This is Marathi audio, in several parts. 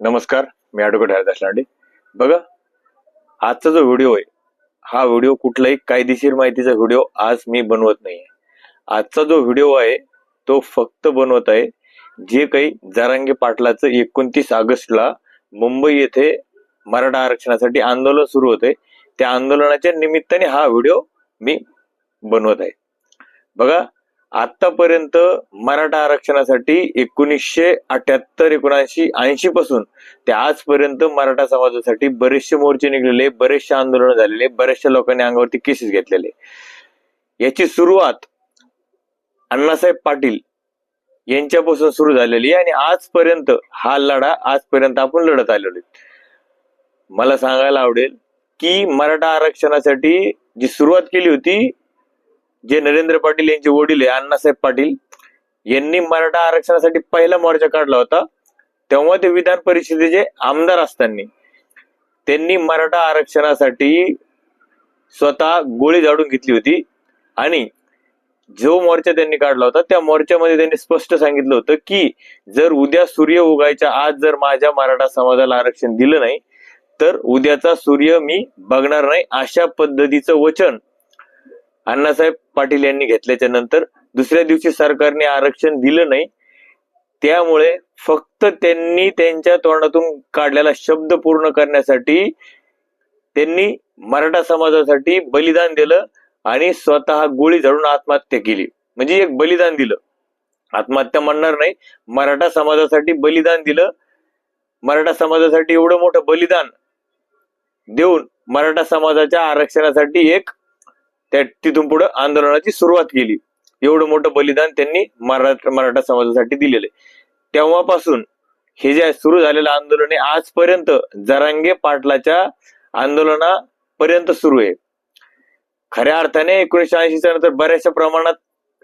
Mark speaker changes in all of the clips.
Speaker 1: नमस्कार मी ॲडव्होकेट हरदास लांडे. बघा आजचा जो व्हिडिओ आहे हा व्हिडिओ कुठलाही कायदेशीर माहितीचा व्हिडिओ आज मी बनवत नाहीये. आजचा जो व्हिडिओ आहे तो फक्त बनवत आहे जे काही जरांगे पाटलाचं एकोणतीस ऑगस्टला मुंबई येथे मराठा आरक्षणासाठी आंदोलन सुरू होते त्या आंदोलनाच्या निमित्ताने हा व्हिडिओ मी बनवत आहे. बघा आतापर्यंत मराठा आरक्षणासाठी एकोणीसशे अठ्याहत्तर एकोणऐंशी ऐंशी पासून ते आजपर्यंत मराठा समाजासाठी बरेचसे मोर्चे निघलेले बरेचसे आंदोलन झालेले बऱ्याचशा लोकांनी अंगावरती केसेस घेतलेले याची सुरुवात अण्णासाहेब पाटील यांच्यापासून सुरू झालेली आहे आणि आजपर्यंत हा लढा आजपर्यंत आपण लढत आलेलो आहे. मला सांगायला आवडेल की मराठा आरक्षणासाठी जी सुरुवात केली होती जे नरेंद्र पाटील यांचे वडील आहे अण्णासाहेब पाटील यांनी मराठा आरक्षणासाठी पहिला मोर्चा काढला होता. तेव्हा ते विधान परिषदेचे आमदार असताना त्यांनी मराठा आरक्षणासाठी स्वतः गोळी झाडून घेतली होती. आणि जो मोर्चा त्यांनी काढला होता त्या मोर्चामध्ये त्यांनी स्पष्ट सांगितलं होतं की जर उद्या सूर्य उगायच्या आज जर माझ्या मराठा समाजाला आरक्षण दिलं नाही तर उद्याचा सूर्य मी बघणार नाही. अशा पद्धतीचं वचन अण्णासाहेब पाटील यांनी घेतल्याच्या नंतर दुसऱ्या दिवशी सरकारने आरक्षण दिलं नाही. त्यामुळे फक्त त्यांनी त्यांच्या तोंडातून काढलेला शब्द पूर्ण करण्यासाठी त्यांनी मराठा समाजासाठी बलिदान दिलं आणि स्वतः गोळी झाडून आत्महत्या केली. म्हणजे एक बलिदान दिलं. आत्महत्या म्हणणार नाही मराठा समाजासाठी बलिदान दिलं. मराठा समाजासाठी एवढं मोठं बलिदान देऊन मराठा समाजाच्या आरक्षणासाठी एक त्या तिथून पुढे आंदोलनाची सुरुवात केली. एवढं मोठं बलिदान त्यांनी मराठा मराठा समाजासाठी दिलेले तेव्हापासून हे जे सुरू झालेलं आंदोलन आहे आजपर्यंत जरांगे पाटलाच्या आंदोलनापर्यंत सुरू आहे. खऱ्या अर्थाने एकोणीशे ऐंशीच्या नंतर बऱ्याचशा प्रमाणात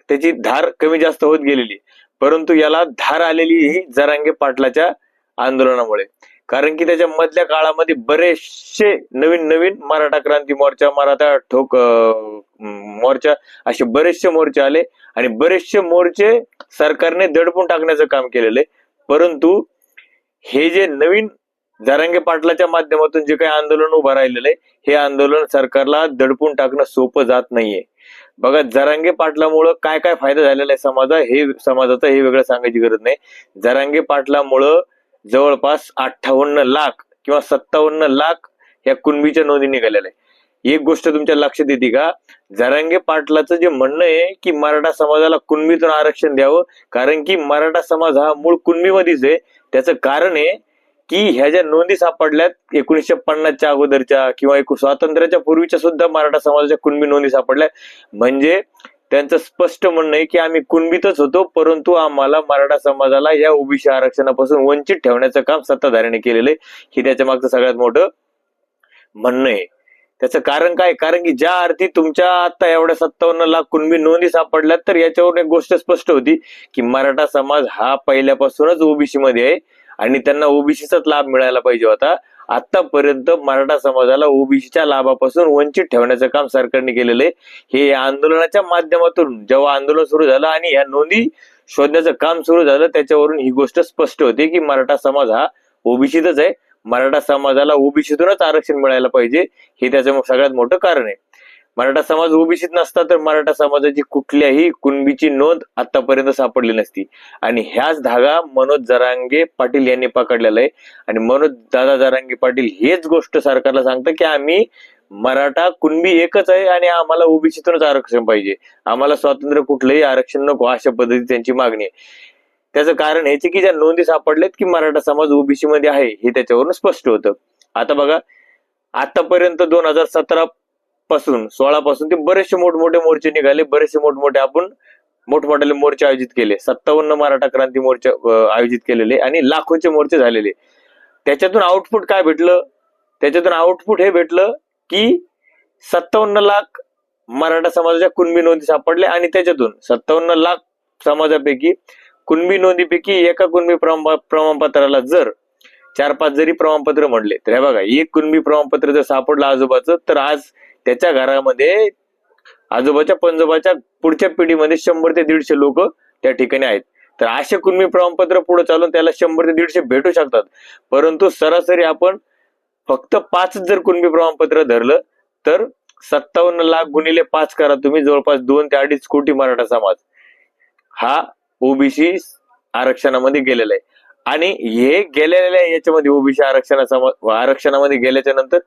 Speaker 1: त्याची धार कमी जास्त होत गेलेली परंतु याला धार आलेली ही जरांगे पाटलाच्या आंदोलनामुळे. कारण की त्याच्या मधल्या काळामध्ये बरेचसे नवीन नवीन मराठा क्रांती मोर्चा मराठा ठोक मोर्चा असे बरेचसे मोर्चे आले आणि बरेचसे मोर्चे सरकारने दडपून टाकण्याचं काम केलेलं आहे. परंतु हे जे नवीन जरांगे पाटलाच्या माध्यमातून जे काही आंदोलन उभं राहिलेलं आहे हे आंदोलन सरकारला दडपून टाकणं सोपं जात नाहीये. बघा जरांगे पाटलामुळं काय काय फायदा झालेला आहे समाजा हे समाजाचा हे वेगळं सांगायची गरज नाही. जरांगे पाटलामुळं जवळपास अठ्ठावन्न लाख किंवा सत्तावन्न लाख या कुणबीच्या नोंदी निघालेल्या आहे एक गोष्ट तुमच्या लक्षात येते का? जरांगे पाटलाचं जे म्हणणं आहे की मराठा समाजाला कुणबीतून आरक्षण द्यावं कारण की मराठा समाज हा मूळ कुणबीमध्येच आहे. त्याचं कारण आहे की ह्या ज्या नोंदी सापडल्यात एकोणीसशे पन्नासच्या अगोदरच्या किंवा एकूण स्वातंत्र्याच्या पूर्वीच्या सुद्धा मराठा समाजाच्या कुणबी नोंदी सापडल्या म्हणजे त्यांचं स्पष्ट म्हणणं आहे की आम्ही कुणबीतच होतो परंतु आम्हाला मराठा समाजाला या ओबीसी आरक्षणापासून वंचित ठेवण्याचं काम सत्ताधाऱ्याने केलेलं आहे. हे त्याच्या मागचं सगळ्यात मोठं म्हणणं आहे. त्याचं कारण काय? कारण की ज्या अर्थी तुमच्या आता एवढ्या सत्तावन्न लाख कुणबी नोंदी सापडल्यात तर याच्यावरून एक गोष्ट स्पष्ट होती की मराठा समाज हा पहिल्यापासूनच ओबीसी मध्ये आहे आणि त्यांना ओबीसीचाच लाभ मिळायला पाहिजे होता. आतापर्यंत मराठा समाजाला ओबीसीच्या लाभापासून वंचित ठेवण्याचं काम सरकारने केलेलं आहे. हे या आंदोलनाच्या माध्यमातून जेव्हा आंदोलन सुरू झालं आणि या नोंदी शोधण्याचं काम सुरू झालं त्याच्यावरून ही गोष्ट स्पष्ट होते की मराठा समाज हा ओबीसीतच आहे. मराठा समाजाला ओबीसीतूनच आरक्षण मिळायला पाहिजे हे त्याचं सगळ्यात मोठं कारण आहे. मराठा समाज ओबीसीत नसता तर मराठा समाजाची कुठल्याही कुणबीची नोंद आतापर्यंत सापडली नसती. आणि ह्याच धागा मनोज जरांगे पाटील यांनी पकडलेला आहे. आणि मनोज दादा जरांगे पाटील हेच गोष्ट सरकारला सांगतं की आम्ही मराठा कुणबी एकच आहे आणि आम्हाला ओबीसीतूनच आरक्षण पाहिजे. आम्हाला स्वातंत्र्य कुठलंही आरक्षण नको अशा पद्धती त्यांची मागणी आहे. त्याचं कारण ह्याचे की ज्या नोंदी सापडल्यात की मराठा समाज ओबीसी मध्ये आहे हे त्याच्यावरून स्पष्ट होतं. आता बघा आतापर्यंत दोन हजार सतरा पासून सोळा पासून ते बरेचसे मोठमोठे मोर्चे निघाले बरेचसे मोठमोठे आपण मोठमोठे मोर्चे आयोजित केले. सत्तावन्न मराठा क्रांती मोर्चे आयोजित केलेले आणि लाखोचे मोर्चे झालेले. त्याच्यातून आउटपुट काय भेटलं? त्याच्यातून आउटपुट हे भेटलं की सत्तावन्न लाख मराठा समाजाच्या कुणबी नोंदी सापडल्या आणि त्याच्यातून सत्तावन्न लाख समाजापैकी कुणबी नोंदीपैकी एका कुणबी प्रमाण- प्रमाणपत्राला जर चार पाच जरी प्रमाणपत्र म्हणले तर हे बघा एक कुणबी प्रमाणपत्र जर सापडलं आजोबाचं तर आज त्याच्या घरामध्ये आजोबाच्या पंजोबाच्या पुढच्या पिढीमध्ये शंभर ते दीडशे लोक त्या ठिकाणी आहेत. तर असे कुणबी प्रमाणपत्र पुढे चालून त्याला शंभर ते दीडशे भेटू शकतात. परंतु सरासरी आपण फक्त पाच जर कुणबी प्रमाणपत्र धरलं तर सत्तावन्न लाख गुणिले पाच करा तुम्ही जवळपास दोन ते अडीच कोटी मराठा समाज. हा ओबीसी आरक्षणामध्ये गेलेला आहे. आणि हे गेलेल्या याच्यामध्ये ओबीसी आरक्षणा आरक्षणामध्ये गेल्याच्यानंतर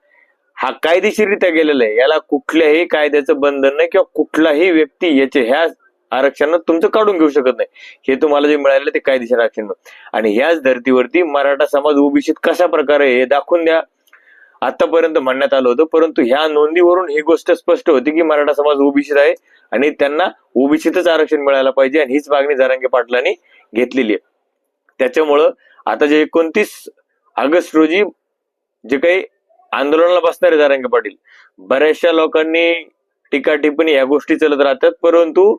Speaker 1: हा कायदेशीररित्या गेलेला आहे. याला कुठल्याही कायद्याचं बंधन नाही किंवा कुठलाही व्यक्ती याचे ह्या आरक्षणात तुमचं काढून घेऊ शकत नाही. हे तुम्हाला जे मिळालेलं ते कायदेशीर आरक्षण. आणि ह्याच धर्तीवरती मराठा समाज ओबीसीत कशा प्रकारे हे दाखवून द्या. आतापर्यंत म्हणण्यात आलं होतं परंतु ह्या नोंदीवरून ही गोष्ट स्पष्ट होती की मराठा समाज ओबीसीत आहे आणि त्यांना ओबीसीतच आरक्षण मिळायला पाहिजे आणि हीच मागणी जरांगे पाटलांनी घेतलेली आहे. त्याच्यामुळं आता जे एकोणतीस ऑगस्ट रोजी जे काही आंदोलनाला बसणारे नारायण पाटील. बऱ्याचशा लोकांनी टीका टिप्पणी या गोष्टी चालत राहतात परंतु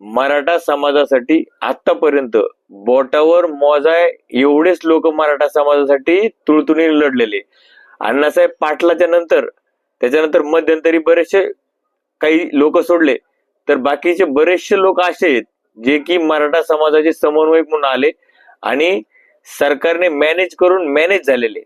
Speaker 1: मराठा समाजासाठी आतापर्यंत बोटावर मोजाय एवढेच लोक मराठा समाजासाठी तुळतुळीने लढलेले. अण्णासाहेब पाटलाच्या नंतर त्याच्यानंतर मध्यंतरी बरेचसे काही लोक सोडले तर बाकीचे बरेचसे लोक असे आहेत जे की मराठा समाजाचे समन्वयक म्हणून आले आणि सरकारने मॅनेज करून मॅनेज झालेले.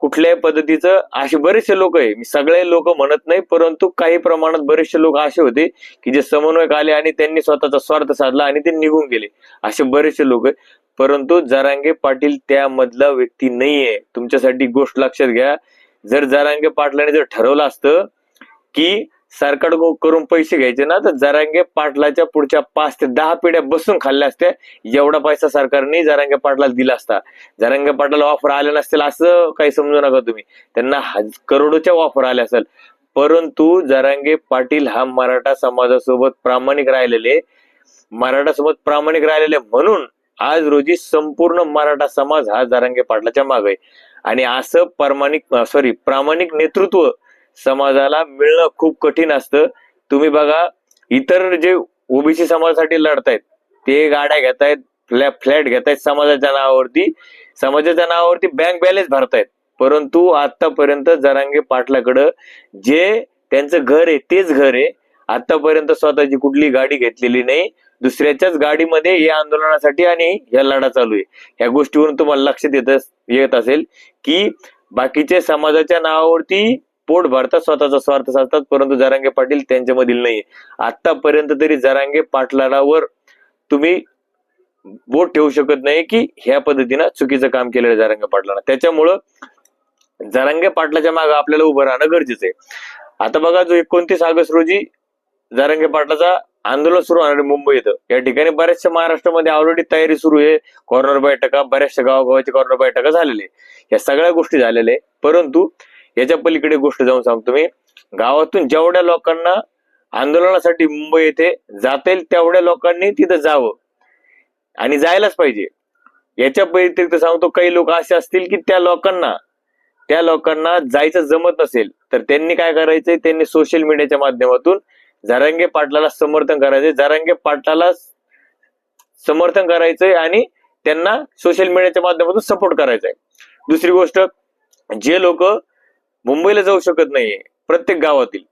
Speaker 1: कुठल्याही पद्धतीचं असे बरेचसे लोक आहे. मी सगळे लोक म्हणत नाही परंतु काही प्रमाणात बरेचसे लोक असे होते की जे समन्वयक आले आणि त्यांनी स्वतःचा स्वार्थ साधला आणि ते निघून गेले. असे बरेचसे लोक आहे परंतु जरांगे पाटील त्यामधला व्यक्ती नाहीये. तुमच्यासाठी गोष्ट लक्षात घ्या. जर जरांगे पाटलाने जर ठरवलं असतं की सरकार करून पैसे घ्यायचे ना तर जरांगे पाटलाच्या पुढच्या पाच ते दहा पिढ्या बसून खाल्ल्या असत्या एवढा पैसा सरकारने जरांगे पाटलाला दिला असता. जरांगे पाटलाला ऑफर आले नसतील असं काही समजू नका तुम्ही. त्यांना करोडोच्या ऑफर आल्या असेल. परंतु जरांगे पाटील हा मराठा समाजासोबत प्रामाणिक राहिलेले. मराठा सोबत प्रामाणिक राहिलेले म्हणून आज रोजी संपूर्ण मराठा समाज हा जरांगे पाटलाच्या मागे आणि असं प्रामाणिक सॉरी प्रामाणिक नेतृत्व समाजाला मिळणं खूप कठीण असतं. तुम्ही बघा इतर जे ओबीसी समाजासाठी लढतायत ते गाड्या घेतायत फ्लॅ फ्लॅट घेतायत समाजाच्या नावावरती. समाजाच्या नावावरती बँक बॅलन्स भरतायत. परंतु आतापर्यंत जरांगे पाटलाकडं जे त्यांचं घर आहे तेच घर आहे. आतापर्यंत स्वतःची कुठली गाडी घेतलेली नाही. दुसऱ्याच्याच गाडीमध्ये या आंदोलनासाठी आणि या लढा चालू आहे. या गोष्टीवरून तुम्हाला लक्षात येत येत असेल की बाकीचे समाजाच्या नावावरती पोट भरतात स्वतःचा स्वार्थ साधतात परंतु जरांगे पाटील त्यांच्यामधील नाही आतापर्यंत तरी जरांगे पाटलावर तुम्ही बोट ठेवू शकत नाही की ह्या पद्धतीनं चुकीचं काम केलेलं जरांगे पाटलानं. त्याच्यामुळं जरांगे पाटलाच्या मागे आपल्याला उभं राहणं गरजेचं आहे. आता बघा जो एकोणतीस ऑगस्ट रोजी जरांगे पाटलाचा आंदोलन सुरू होणार मुंबई इथं. या ठिकाणी बऱ्याचशा महाराष्ट्रामध्ये ऑलरेडी तयारी सुरू आहे. कॉर्नर बैठका बऱ्याचशा गावागावाची कॉर्नर बैठका झालेली. या सगळ्या गोष्टी झालेल्या आहेत. परंतु याच्या पलीकडे गोष्ट जाऊन सांगतो मी. गावातून जेवढ्या लोकांना आंदोलनासाठी मुंबई येथे जाता येईल तेवढ्या लोकांनी तिथं जावं. आणि जायलाच पाहिजे. याच्या व्यतिरिक्त सांगतो काही लोक असे असतील की त्या लोकांना त्या लोकांना जायचं जमत नसेल तर त्यांनी काय करायचंय? त्यांनी सोशल मीडियाच्या माध्यमातून जरांगे पाटलाला समर्थन करायचंय. जरांगे पाटलाला समर्थन करायचंय आणि त्यांना सोशल मीडियाच्या माध्यमातून सपोर्ट करायचंय. दुसरी गोष्ट जे लोक मुंबईला जाऊ शकत नाहीये प्रत्येक गावातील.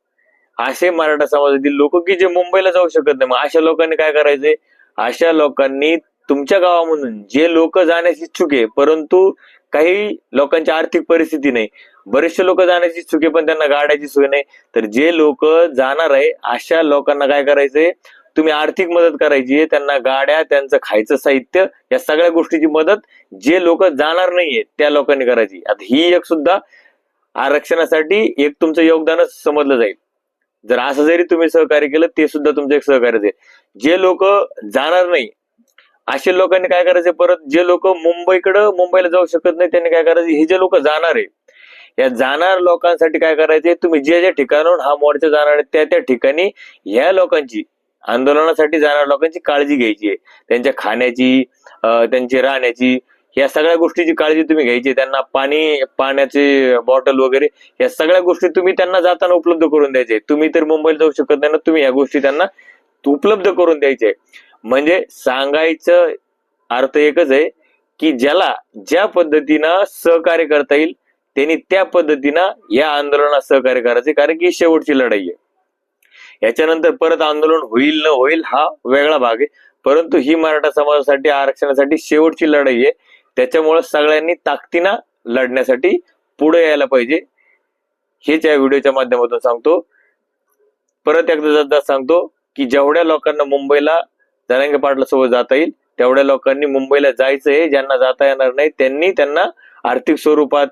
Speaker 1: असे मराठा समाजातील लोक की जे मुंबईला जाऊ शकत नाही. मग अशा लोकांनी काय करायचंय? अशा लोकांनी तुमच्या गावामधून जे लोक जाण्यास इच्छुक आहे परंतु काही लोकांची आर्थिक परिस्थिती नाही. बरेचसे लोक जाण्याची इच्छुक आहे पण त्यांना गाड्याची सोय नाही. तर जे लोक जाणार आहे अशा लोकांना काय करायचंय? तुम्ही आर्थिक मदत करायची आहे त्यांना गाड्या त्यांचं खायचं साहित्य या सगळ्या गोष्टीची मदत जे लोक जाणार नाहीये त्या लोकांनी करायची आता ही एक सुद्धा आरक्षणासाठी एक तुमचं योगदानच समजलं जाईल. जर असं जरी तुम्ही सहकार्य केलं ते सुद्धा तुमचं एक सहकार्य जाईल जे लोक जाणार नाही असे लोकांनी काय करायचे परत? जे लोक मुंबईकडं मुंबईला जाऊ शकत नाही त्यांनी काय करायचे? हे जे लोक जाणार आहे या जाणार लोकांसाठी काय करायचे तुम्ही जे ज्या ठिकाणाहून हा मोर्चा जाणार आहे त्या त्या ठिकाणी ह्या लोकांची आंदोलनासाठी जाणाऱ्या लोकांची काळजी घ्यायची आहे. त्यांच्या खाण्याची त्यांची राहण्याची या सगळ्या गोष्टीची काळजी तुम्ही घ्यायची. त्यांना पाणी पाण्याची बॉटल वगैरे या सगळ्या गोष्टी तुम्ही त्यांना जाताना उपलब्ध करून द्यायचे. तुम्ही तर मुंबईला जाऊ शकत नाही ना तुम्ही या गोष्टी त्यांना उपलब्ध करून द्यायचे. म्हणजे सांगायचं अर्थ एकच आहे की ज्याला ज्या पद्धतीनं सहकार्य करता येईल त्यांनी त्या पद्धतीनं या आंदोलनात सहकार्य करायचे. कारण की शेवटची लढाई आहे. याच्यानंतर परत आंदोलन होईल न होईल हा वेगळा भाग आहे. परंतु ही मराठा समाजासाठी आरक्षणासाठी शेवटची लढाई आहे. त्याच्यामुळे सगळ्यांनी ताकदीनं लढण्यासाठी पुढे यायला पाहिजे. हेच या व्हिडिओच्या माध्यमातून सांगतो. परत एकदा सांगतो की जेवढ्या लोकांना मुंबईला जनांगे पाटला सोबत जाता येईल तेवढ्या लोकांनी मुंबईला जायचं आहे. ज्यांना जाता येणार नाही त्यांनी त्यांना आर्थिक स्वरूपात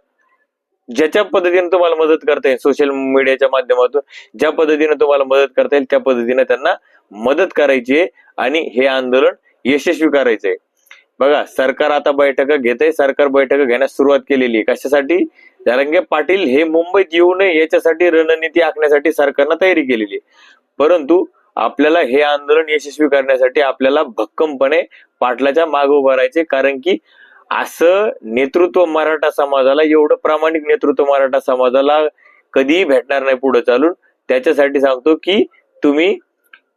Speaker 1: ज्याच्या पद्धतीने तुम्हाला मदत करता येईल सोशल मीडियाच्या माध्यमातून ज्या पद्धतीने तुम्हाला मदत करता येईल त्या पद्धतीने त्यांना मदत करायची आहे आणि हे आंदोलन यशस्वी करायचंय बघा सरकार आता बैठक घेत आहे सरकार बैठक घेण्यास सुरुवात केलेली आहे. कशासाठी? जरांगे पाटील हे मुंबईत येऊ नये याच्यासाठी रणनीती आखण्यासाठी सरकारनं तयारी केलेली आहे. परंतु आपल्याला हे आंदोलन यशस्वी करण्यासाठी आपल्याला भक्कमपणे पाटलाच्या मागे उभं राहायचे कारण की असं नेतृत्व मराठा समाजाला एवढं प्रामाणिक नेतृत्व मराठा समाजाला कधीही भेटणार नाही पुढे चालून. त्याच्यासाठी सांगतो की तुम्ही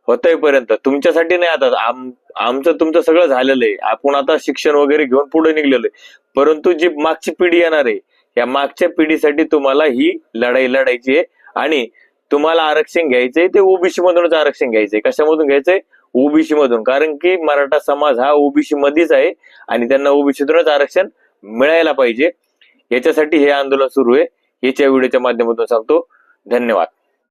Speaker 1: होतपर्यंत तुमच्यासाठी नाही आता आम आमचं तुमचं सगळं झालेलं आहे. आपण आता शिक्षण वगैरे घेऊन पुढे निघलेलो आहे. परंतु जी मागची पिढी येणार आहे या मागच्या पिढीसाठी तुम्हाला ही लढाई लढायची आहे आणि तुम्हाला आरक्षण घ्यायचंय ते ओबीसी मधूनच आरक्षण घ्यायचंय. कशामधून घ्यायचंय? ओबीसी मधून कारण की मराठा समाज हा ओबीसी मध्येच आहे आणि त्यांना ओबीसीतूनच आरक्षण मिळायला पाहिजे. याच्यासाठी हे आंदोलन सुरू आहे. याच्या व्हिडिओच्या माध्यमातून सांगतो. धन्यवाद.